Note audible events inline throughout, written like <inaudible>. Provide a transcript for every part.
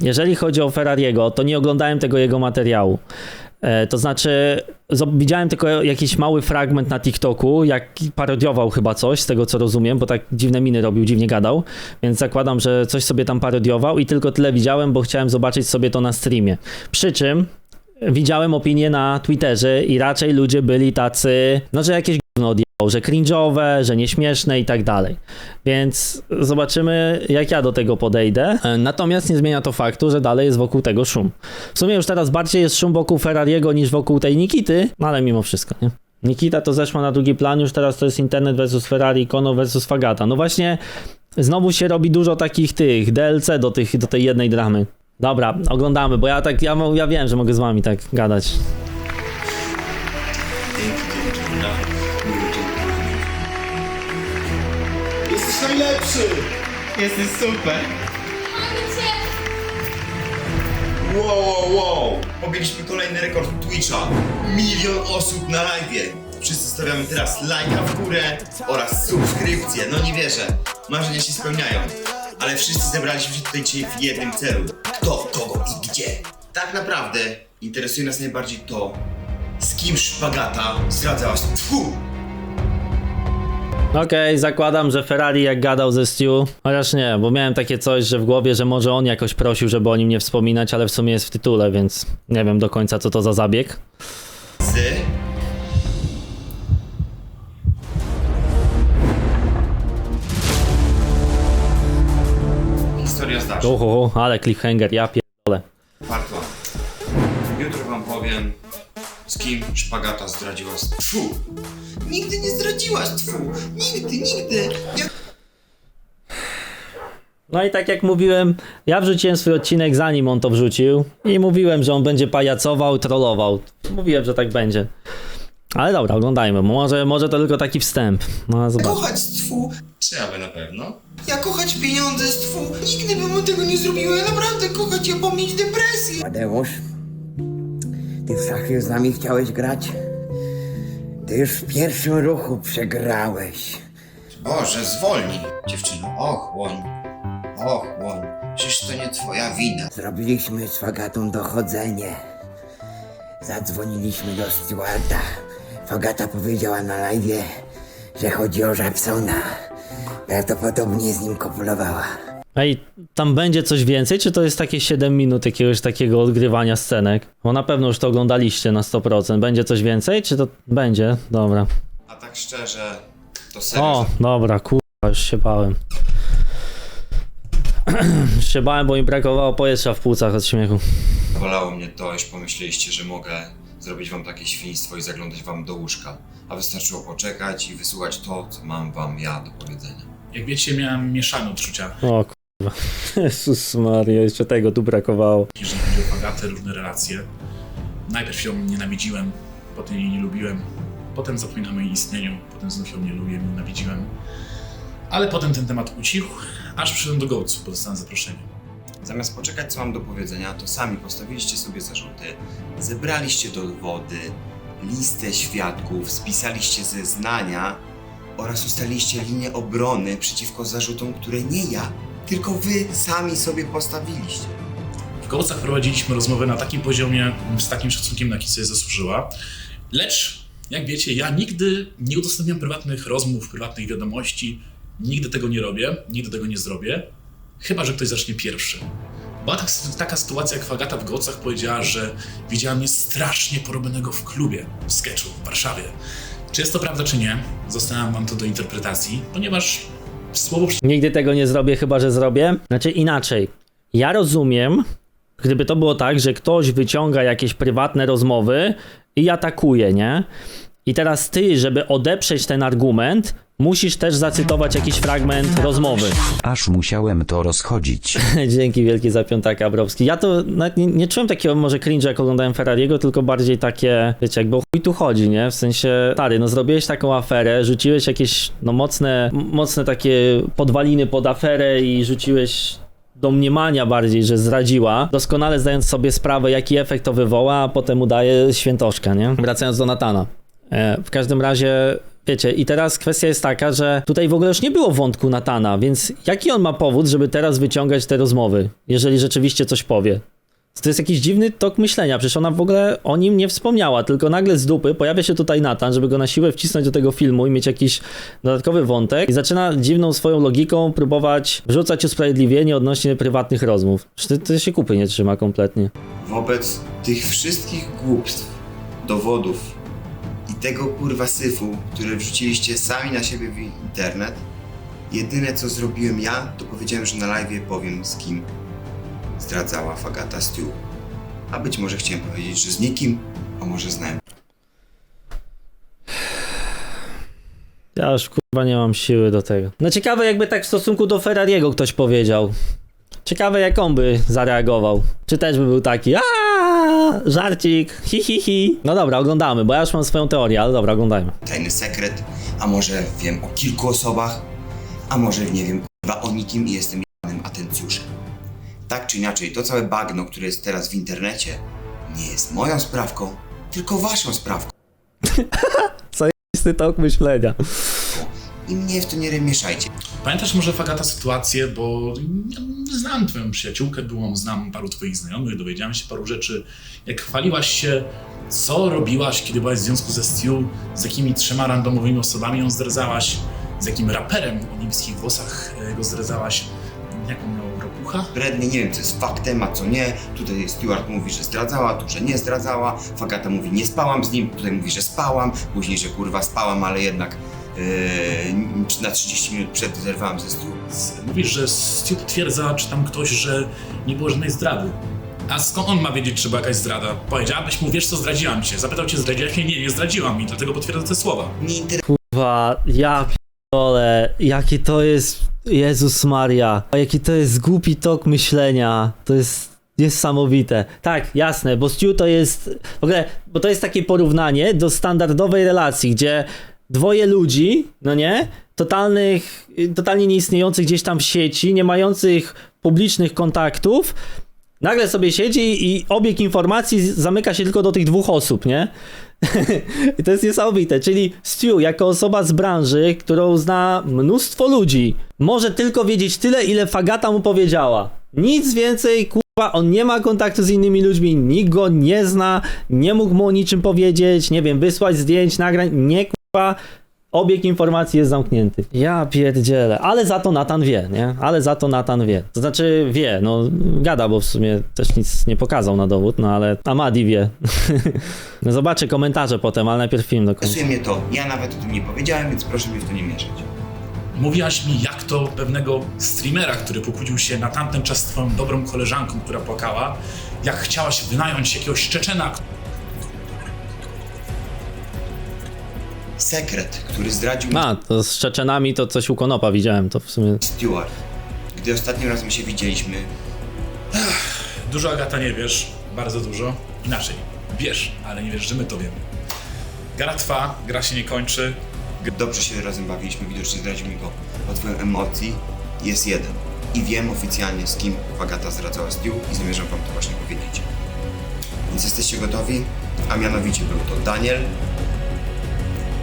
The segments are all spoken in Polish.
jeżeli chodzi o Ferrariego, to nie oglądałem tego jego materiału. E, To znaczy, widziałem tylko jakiś mały fragment na TikToku, jak parodiował chyba coś, z tego co rozumiem, bo tak dziwne miny robił, dziwnie gadał, więc zakładam, że coś sobie tam parodiował i tylko tyle widziałem, bo chciałem zobaczyć sobie to na streamie. Przy czym widziałem opinie na Twitterze i raczej ludzie byli tacy, no że jakieś że cringe'owe, że nieśmieszne i tak dalej. Więc zobaczymy, jak ja do tego podejdę. E, Natomiast nie zmienia to faktu, że dalej jest wokół tego szum. W sumie już teraz bardziej jest szum wokół Ferrariego niż wokół tej Nikity, no ale mimo wszystko, nie? Nikita to zeszła na drugi plan, już teraz to jest internet versus Ferrari, Kono versus Fagata. No właśnie, znowu się robi dużo takich tych DLC do, tych, do tej jednej dramy. Dobra, oglądamy, bo ja tak, ja, ja wiem, że mogę z wami tak gadać. Jesteś najlepszy! Jesteś super. Wow, wow, wow! Pobiliśmy kolejny rekord Twitcha. Milion osób na live. Wszyscy stawiamy teraz lajka w górę oraz subskrypcję. No nie wierzę. Marzenia się spełniają. Ale wszyscy zebraliśmy się tutaj dzisiaj w jednym celu. Kto, kogo i gdzie. Tak naprawdę interesuje nas najbardziej to, z kim szpagata zdradzałaś. Tfu! Okej, zakładam, że Ferrari jak gadał ze Stu, chociaż nie, bo miałem takie coś, że w głowie, że może on jakoś prosił, żeby o nim nie wspominać, ale w sumie jest w tytule, więc nie wiem do końca co to za zabieg. Z... Historia zdarzy. Uhu, ale cliffhanger, ja pierdolę. Warto. Jutro wam powiem, z kim szpagata zdradziła. Tfu! Nigdy nie zdradziłaś, tfu! Nigdy, nigdy! Ja... No i tak jak mówiłem, ja wrzuciłem swój odcinek zanim on to wrzucił i mówiłem, że on będzie pajacował, trollował. Mówiłem, że tak będzie. Ale dobra, oglądajmy, może, może to tylko taki wstęp. No zobacz. Kochać tfu! Czy aby na pewno? Ja kochać pieniądze z tfu! Nigdy bym tego nie zrobiła, ja naprawdę kochać i opomnieć depresję! Tadeusz, ty w szachy z nami chciałeś grać? Ty już w pierwszym ruchu przegrałeś. Boże, zwolnij! Dziewczyno, ochłoń! Ochłoń! Przecież to nie twoja wina. Zrobiliśmy z Fagatą dochodzenie. Zadzwoniliśmy do stewarda. Fagata powiedziała na live, że chodzi o Żabsona. Prawdopodobnie z nim kopulowała. Ej, tam będzie coś więcej, czy to jest takie 7 minut jakiegoś takiego odgrywania scenek? Bo na pewno już to oglądaliście na 100%. Będzie coś więcej, czy to będzie? Dobra. A tak szczerze, to serio O, dobra, kurwa, już się bałem. <clears throat> Już się bałem, bo mi brakowało powietrza w płucach od śmiechu. Bolało mnie to, iż pomyśleliście, że mogę zrobić wam takie świństwo i zaglądać wam do łóżka. A wystarczyło poczekać i wysłuchać to, co mam wam ja do powiedzenia. Jak wiecie, miałem mieszane odczucia, O. Jezus Maria, jeszcze tego tu brakowało. jeżeli chodzi o Fagatę, różne relacje. Najpierw ją nienawidziłem, potem jej nie lubiłem, potem zapominam o jej istnieniu, potem znów ją nie lubię, nienawidziłem. Ale potem ten temat ucichł, aż przyszedłem do Gołcu, bo dostałem zaproszenie. Zamiast poczekać, co mam do powiedzenia, to sami postawiliście sobie zarzuty, zebraliście dowody, listę świadków, spisaliście zeznania oraz ustaliliście linię obrony przeciwko zarzutom, które nie ja, tylko wy sami sobie postawiliście. W Gołcach prowadziliśmy rozmowę na takim poziomie, z takim szacunkiem, na jaki sobie zasłużyła. Lecz, jak wiecie, ja nigdy nie udostępniam prywatnych rozmów, prywatnych wiadomości. Nigdy tego nie robię, nigdy tego nie zrobię. Chyba, że ktoś zacznie pierwszy. Była tak, taka sytuacja, jak Fagata w Gołcach powiedziała, że widziała mnie strasznie porobionego w klubie, w sketchu w Warszawie. Czy jest to prawda, czy nie? Zostawiam wam to do interpretacji, ponieważ słowo Nigdy tego nie zrobię, chyba że zrobię. Znaczy inaczej. Ja rozumiem, gdyby to było tak, że ktoś wyciąga jakieś prywatne rozmowy i atakuje, nie? I teraz ty, żeby odeprzeć ten argument, musisz też zacytować jakiś fragment rozmowy. Aż musiałem to rozchodzić. <laughs> Dzięki wielkie za piątaka, Browski. Ja to nie, nie czułem takiego może cringe, jak oglądałem Ferrariego, tylko bardziej takie, wiecie, jakby o chuj tu chodzi, nie? W sensie, stary, no zrobiłeś taką aferę, rzuciłeś jakieś, no mocne, mocne takie podwaliny pod aferę i rzuciłeś domniemania bardziej, że zdradziła, doskonale zdając sobie sprawę, jaki efekt to wywoła, a potem udaje świętoszka, nie? Wracając do Natana. E, w każdym razie, Wiecie, i teraz kwestia jest taka, że tutaj w ogóle już nie było wątku Natana, więc jaki on ma powód, żeby teraz wyciągać te rozmowy, jeżeli rzeczywiście coś powie? To jest jakiś dziwny tok myślenia, przecież ona w ogóle o nim nie wspomniała, tylko nagle z dupy pojawia się tutaj Natan, żeby go na siłę wcisnąć do tego filmu i mieć jakiś dodatkowy wątek i zaczyna dziwną swoją logiką próbować wrzucać usprawiedliwienie odnośnie prywatnych rozmów. To, to się kupy nie trzyma kompletnie. Wobec tych wszystkich głupstw, dowodów tego kurwa syfu, które wrzuciliście sami na siebie w internet, jedyne co zrobiłem ja, to powiedziałem, że na live powiem z kim zdradzała Fagata Stew. A być może chciałem powiedzieć, że z nikim, a może znałem. Ja już kurwa nie mam siły do tego. No ciekawe jakby tak w stosunku do Ferrariego ktoś powiedział. Ciekawe jak on by zareagował. Czy też by był taki aaa, żarcik, hi hi hi. No dobra, oglądamy, bo ja już mam swoją teorię, ale dobra, oglądajmy. Tajny sekret, a może wiem o kilku osobach, a może nie wiem kurwa o nikim i jestem jednym atencjuszem. Tak czy inaczej, to całe bagno, które jest teraz w internecie, nie jest moją sprawką, tylko waszą sprawką. <laughs> Czysty tok myślenia. I mnie w to nie mieszajcie. Pamiętasz może Fagata sytuację, bo znam twoją przyjaciółkę, byłam, znam paru twoich znajomych, dowiedziałem się paru rzeczy. Jak chwaliłaś się, co robiłaś, kiedy byłaś w związku ze Stu, z jakimi trzema randomowymi osobami ją zdradzałaś, z jakim raperem o niebieskich włosach e, go zdradzałaś, jaką miał ropucha? Brednie nie wiem, co jest faktem, a co nie. Tutaj Stewart mówi, że zdradzała, tu, że nie zdradzała. Fagata mówi, nie spałam z nim, tutaj mówi, że spałam. Później, że kurwa spałam, ale jednak na 30 minut przed zerwałam ze Stu. Mówisz, że Stu potwierdza, czy tam ktoś, że nie było żadnej zdrady. A skąd on ma wiedzieć, czy była jakaś zdrada? Powiedziałabyś mu, wiesz co, zdradziłam cię. Zapytał cię, zdradziłaś mnie? Nie, nie zdradziłam i dlatego potwierdza te słowa. Nie interesuje Kurwa, ja pierdolę, jaki to jest, Jezus Maria, jaki to jest głupi tok myślenia, to jest niesamowite. Tak, jasne, bo Stu to jest, w ogóle, bo to jest takie porównanie do standardowej relacji, gdzie dwoje ludzi, no nie, totalnych, totalnie nieistniejących gdzieś tam w sieci, nie mających publicznych kontaktów, nagle sobie siedzi i obieg informacji zamyka się tylko do tych dwóch osób, nie? <laughs> I to jest niesamowite, czyli Stu jako osoba z branży, którą zna mnóstwo ludzi, może tylko wiedzieć tyle, ile Fagata mu powiedziała. Nic więcej, kurwa, on nie ma kontaktu z innymi ludźmi, nikt go nie zna, nie mógł mu o niczym powiedzieć, nie wiem, wysłać zdjęć, nagrań, nie kurwa. Obieg informacji jest zamknięty. Ja pierdzielę, ale za to Natan wie, nie? Ale za to Natan wie. To znaczy wie, no gada, bo w sumie też nic nie pokazał na dowód, no ale Amadi wie. <laughs> no zobaczę komentarze potem, ale najpierw film do końca. mnie to. Ja nawet o tym nie powiedziałem, więc proszę mnie w to nie mieszać. Mówiłaś mi, jak to pewnego streamera, który pokłócił się na tamten czas z twoją dobrą koleżanką, która płakała, jak chciałaś wynająć jakiegoś Czeczena, Sekret, który zdradził A, to z Czeczenami to coś u Konopa widziałem, to w sumie... Stewart. Gdy ostatnim razem się widzieliśmy, Dużo Agata nie wiesz, bardzo dużo. Inaczej, wiesz, ale nie wiesz, że my to wiemy. Gra trwa, gra się nie kończy. dobrze się razem bawiliśmy, widocznie zdradził mi go twoją emocji. Jest jeden. I wiem oficjalnie z kim Fagata zdradzała Stu i zamierzam wam to właśnie powiedzieć. Więc jesteście gotowi? A mianowicie był to Daniel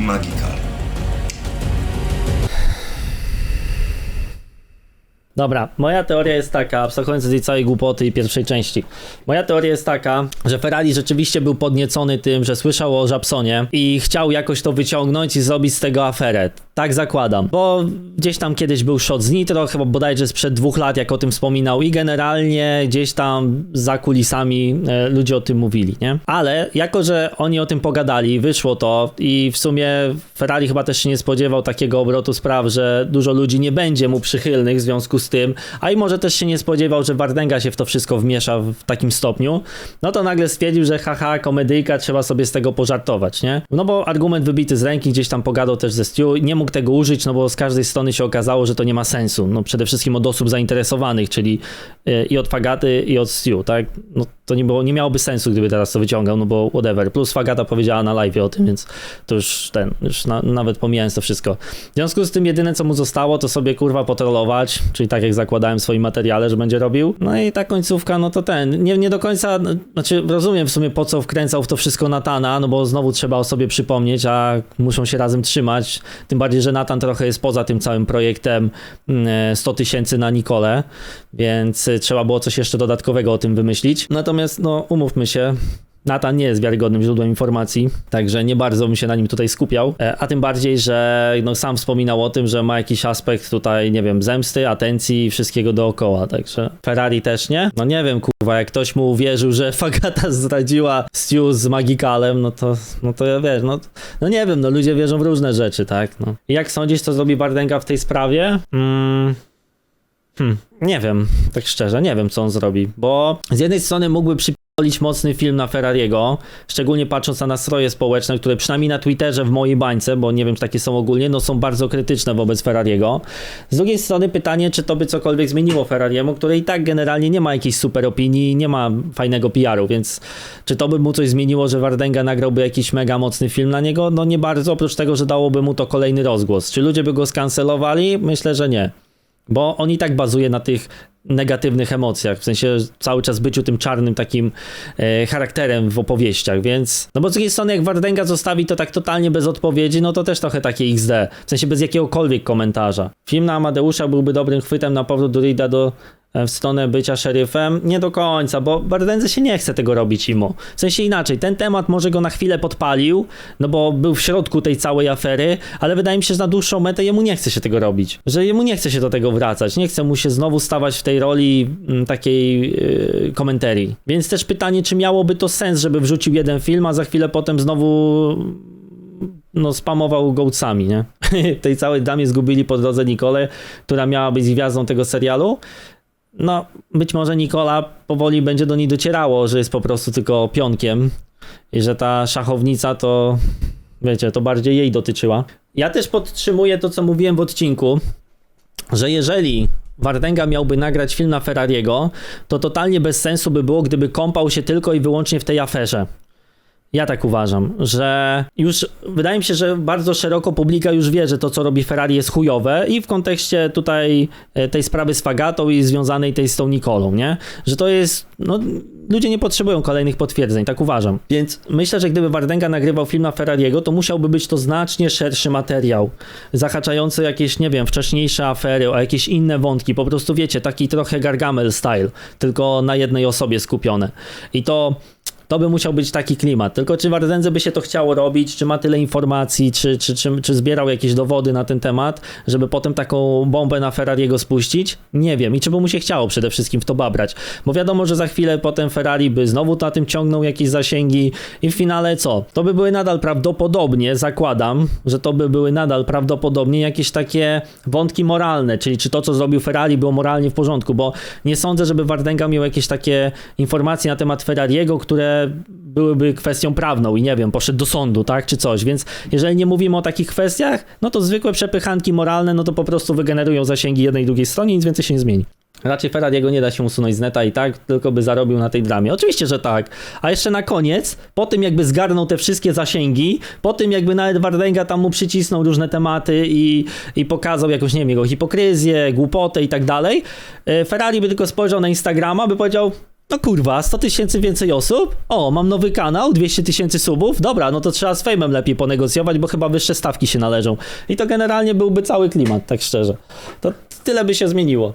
Magical. Dobra, moja teoria jest taka, abstrahując od tej całej głupoty i pierwszej części. Moja teoria jest taka, że Ferrari rzeczywiście był podniecony tym, że słyszał o Żabsonie i chciał jakoś to wyciągnąć i zrobić z tego aferę. Tak zakładam, bo gdzieś tam kiedyś był shot z Nitro, chyba bodajże sprzed dwóch lat, jak o tym wspominał i generalnie gdzieś tam za kulisami e, ludzie o tym mówili, nie? Ale jako, że oni o tym pogadali, wyszło to i w sumie Ferrari chyba też się nie spodziewał takiego obrotu spraw, że dużo ludzi nie będzie mu przychylnych w związku z tym, a i może też się nie spodziewał, że Wardenga się w to wszystko wmiesza w takim stopniu, no to nagle stwierdził, że haha, komedyjka, trzeba sobie z tego pożartować, nie? No bo argument wybity z ręki, gdzieś tam pogadał też ze Stu, nie mógł mógł tego użyć, no bo z każdej strony się okazało, że to nie ma sensu. No przede wszystkim od osób zainteresowanych, czyli y, i od Fagaty, i od Stu, tak? No to nie, było, nie miałoby sensu, gdyby teraz to wyciągał, no bo whatever. Plus Fagata powiedziała na live o tym, więc to już ten, już na, nawet pomijając to wszystko. W związku z tym jedyne, co mu zostało, to sobie kurwa potrolować, czyli tak jak zakładałem w swoim materiale, że będzie robił. No i ta końcówka, no to ten, nie, nie do końca, znaczy rozumiem w sumie po co wkręcał w to wszystko Natana, no bo znowu trzeba o sobie przypomnieć, a muszą się razem trzymać, tym bardziej, że Natan trochę jest poza tym całym projektem mm, 100 tysięcy na Nikolę, więc y, trzeba było coś jeszcze dodatkowego o tym wymyślić. Natomiast, no umówmy się, Nathan nie jest wiarygodnym źródłem informacji, także nie bardzo bym się na nim tutaj skupiał. E, A tym bardziej, że no, sam wspominał o tym, że ma jakiś aspekt tutaj, nie wiem, zemsty, atencji i wszystkiego dookoła. Także Ferrari też nie. No nie wiem, kurwa, jak ktoś mu uwierzył, że <laughs> Fagata zdradziła Stu z Magikalem, no to, no to ja wiesz, no, no nie wiem, no ludzie wierzą w różne rzeczy, tak? No. Jak sądzisz, co zrobi Bardenga w tej sprawie? Mm. Hmm, nie wiem, tak szczerze, nie wiem co on zrobi, bo z jednej strony mógłby przypiolić mocny film na Ferrariego, szczególnie patrząc na nastroje społeczne, które przynajmniej na Twitterze w mojej bańce, bo nie wiem czy takie są ogólnie, no są bardzo krytyczne wobec Ferrariego. Z drugiej strony pytanie, czy to by cokolwiek zmieniło Ferrariemu, który i tak generalnie nie ma jakiejś super opinii, nie ma fajnego PR-u, więc czy to by mu coś zmieniło, że Wardenga nagrałby jakiś mega mocny film na niego? No nie bardzo, oprócz tego, że dałoby mu to kolejny rozgłos. Czy ludzie by go skancelowali? Myślę, że nie. Bo on i tak bazuje na tych negatywnych emocjach, w sensie cały czas byciu tym czarnym takim e, charakterem w opowieściach, więc no bo z drugiej strony jak Wardenga zostawi to tak totalnie bez odpowiedzi, no to też trochę takie XD, w sensie bez jakiegokolwiek komentarza. Film na Amadeusza byłby dobrym chwytem na powrót Durida do w stronę bycia szeryfem? Nie do końca, bo Bardendze się nie chce tego robić imo. W sensie inaczej, ten temat może go na chwilę podpalił, no bo był w środku tej całej afery, ale wydaje mi się, że na dłuższą metę jemu nie chce się tego robić. Że jemu nie chce się do tego wracać, nie chce mu się znowu stawać w tej roli mm, takiej yy, komentarii. Więc też pytanie, czy miałoby to sens, żeby wrzucił jeden film, a za chwilę potem znowu no spamował gołcami, nie? <laughs> tej całej damie zgubili po drodze Nikolę, która miała być gwiazdą tego serialu. No, być może Nikola powoli będzie do niej docierało, że jest po prostu tylko pionkiem i że ta szachownica to, wiecie, to bardziej jej dotyczyła. Ja też podtrzymuję to, co mówiłem w odcinku, że jeżeli Wardenga miałby nagrać film na Ferrariego, to totalnie bez sensu by było, gdyby kąpał się tylko i wyłącznie w tej aferze. Ja tak uważam, że już wydaje mi się, że bardzo szeroko publika już wie, że to co robi Ferrari jest chujowe i w kontekście tutaj e, tej sprawy z Fagatą i związanej tej z tą Nikolą, nie? Że to jest, no ludzie nie potrzebują kolejnych potwierdzeń, tak uważam. Więc myślę, że gdyby Wardenga nagrywał film na Ferrariego, to musiałby być to znacznie szerszy materiał, zahaczający jakieś, nie wiem, wcześniejsze afery, o jakieś inne wątki, po prostu wiecie, taki trochę Gargamel style, tylko na jednej osobie skupione. I to to by musiał być taki klimat. Tylko czy Wardędze by się to chciało robić, czy ma tyle informacji, czy, czy, czy, czy zbierał jakieś dowody na ten temat, żeby potem taką bombę na Ferrariego spuścić? Nie wiem. I czy by mu się chciało przede wszystkim w to babrać? Bo wiadomo, że za chwilę potem Ferrari by znowu na tym ciągnął jakieś zasięgi i w finale co? To by były nadal prawdopodobnie, zakładam, że to by były nadal prawdopodobnie jakieś takie wątki moralne, czyli czy to, co zrobił Ferrari było moralnie w porządku, bo nie sądzę, żeby Wardenga miał jakieś takie informacje na temat Ferrariego, które byłyby kwestią prawną i nie wiem, poszedł do sądu, tak, czy coś, więc jeżeli nie mówimy o takich kwestiach, no to zwykłe przepychanki moralne, no to po prostu wygenerują zasięgi jednej i drugiej stronie i nic więcej się nie zmieni. Raczej Ferrariego nie da się usunąć z neta i tak, tylko by zarobił na tej dramie. Oczywiście, że tak. A jeszcze na koniec, po tym jakby zgarnął te wszystkie zasięgi, po tym jakby nawet Wardenga tam mu przycisnął różne tematy i, i pokazał jakąś, nie wiem, jego hipokryzję, głupotę i tak dalej, e, Ferrari by tylko spojrzał na Instagrama, by powiedział, no kurwa, 100 tysięcy więcej osób? O, mam nowy kanał, 200 tysięcy subów? Dobra, no to trzeba z fejmem lepiej ponegocjować, bo chyba wyższe stawki się należą. I to generalnie byłby cały klimat, tak szczerze. To tyle by się zmieniło.